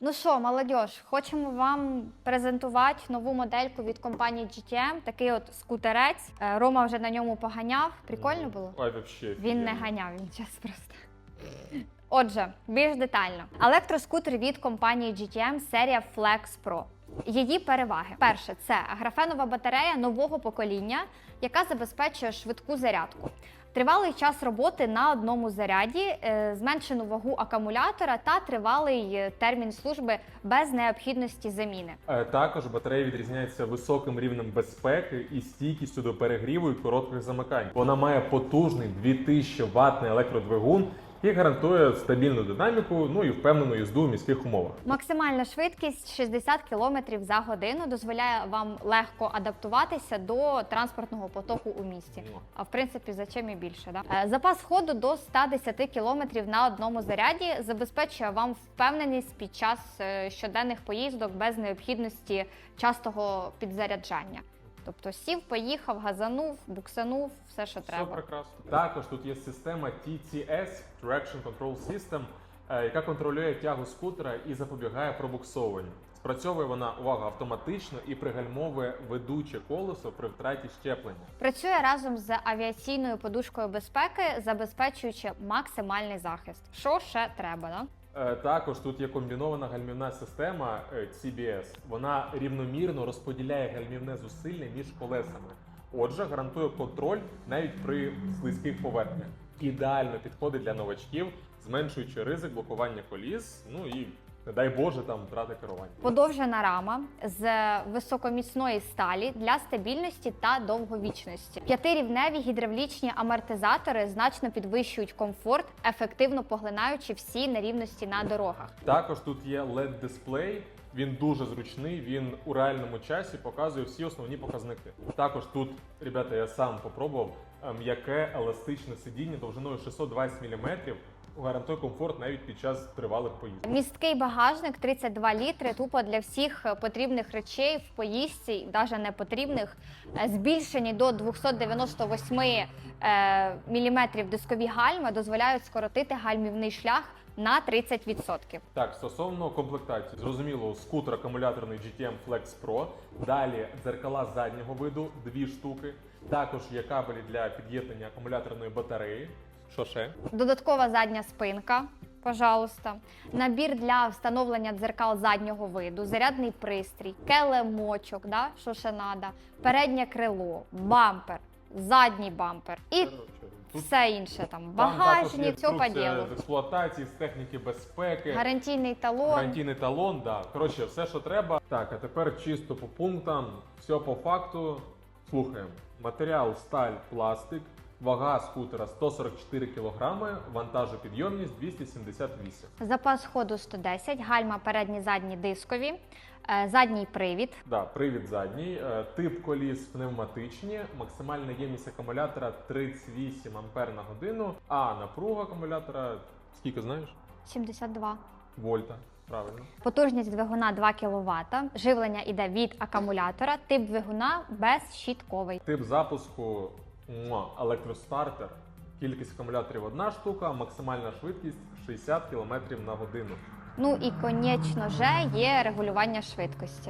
Ну що, молодь, хочемо вам презентувати нову модельку від компанії GTM. Такий от скутерець. Е, Рома вже на ньому поганяв. Прикольно було? Ой, вообще. Він не офігенно. ганяв, він час просто. Отже, більш детально. Електроскутер від компанії GTM серія Flex Pro. Її переваги: перше, це графенова батарея нового покоління, яка забезпечує швидку зарядку. Тривалий час роботи на одному заряді, е, зменшену вагу акумулятора та тривалий е, термін служби без необхідності заміни. Е, Також батарея відрізняється високим рівнем безпеки і стійкістю до перегріву і коротких замикань. Вона має потужний 2000 ватний електродвигун, який гарантує стабільну динаміку, ну і впевнену їзду в міських умовах. Максимальна швидкість 60 км за годину дозволяє вам легко адаптуватися до транспортного потоку у місті. Ну. А в принципі, за чим і більше. Да? Е, Запас ходу до 110 км на одному заряді забезпечує вам впевненість під час е, щоденних поїздок без необхідності частого підзаряджання. Тобто сів, поїхав, газанув, буксанув, все, що Все треба. прекрасно. Також тут є система TTS Traction Control System, е, яка контролює тягу скутера і запобігає пробуксовуванню. Спрацьовує вона увага автоматично і пригальмовує ведуче колесо при втраті щеплення. Працює разом з авіаційною подушкою безпеки, забезпечуючи максимальний захист. Що ще треба? Да? Е, Також тут є комбінована гальмівна система е, CBS. Вона рівномірно розподіляє гальмівне зусилля між колесами. Отже, гарантує контроль навіть при слизьких поверхнях. Ідеально підходить для новачків, зменшуючи ризик блокування коліс. Ну і не дай Боже там втрати керування. Подовжена рама з високоміцної сталі для стабільності та довговічності. П'ятирівневі гідравлічні амортизатори значно підвищують комфорт, ефективно поглинаючи всі нерівності на дорогах. Також тут є led дисплей. Він дуже зручний. Він у реальному часі показує всі основні показники. Також тут, ребята, я сам попробував м'яке еластичне сидіння довжиною 620 мм. Гарантує комфорт навіть під час тривалих поїздок. Місткий багажник 32 літри, тупо для всіх потрібних речей в поїздці, навіть не потрібних. Е, Збільшені до 298 е, мм дискові гальми дозволяють скоротити гальмівний шлях на 30%. Так, стосовно комплектації, зрозуміло, скутер акумуляторний GTM Flex Pro. Далі дзеркала заднього виду, дві штуки. Також є кабелі для під'єднання акумуляторної батареї. Що ще? Додаткова задня спинка. Пожалуйста, набір для встановлення дзеркал заднього виду, зарядний пристрій, келемочок, да, що ще надо, переднє крило, бампер, задній бампер і все інше там. Багажник, все по ділу. з експлуатації, з техніки безпеки, Гарантійний талон. гарантійний талон. Да. Коротше, все, що треба. Так, а тепер чисто по пунктам, все по факту. Слухаємо. Матеріал сталь, пластик, вага скутера 144 кг, вантажопідйомність 278. Запас ходу 110, гальма передні задні дискові, е, задній привід. Да, привід задній, е, тип коліс пневматичні, максимальна ємність акумулятора 38 ампер на годину, а напруга акумулятора скільки знаєш? 72. Вольта. Правильно. Потужність двигуна 2 кВт. Живлення йде від акумулятора. Тип двигуна безщітковий. Тип запуску електростартер. Кількість акумуляторів одна штука, максимальна швидкість 60 км на годину. Ну і, звісно, є регулювання швидкості.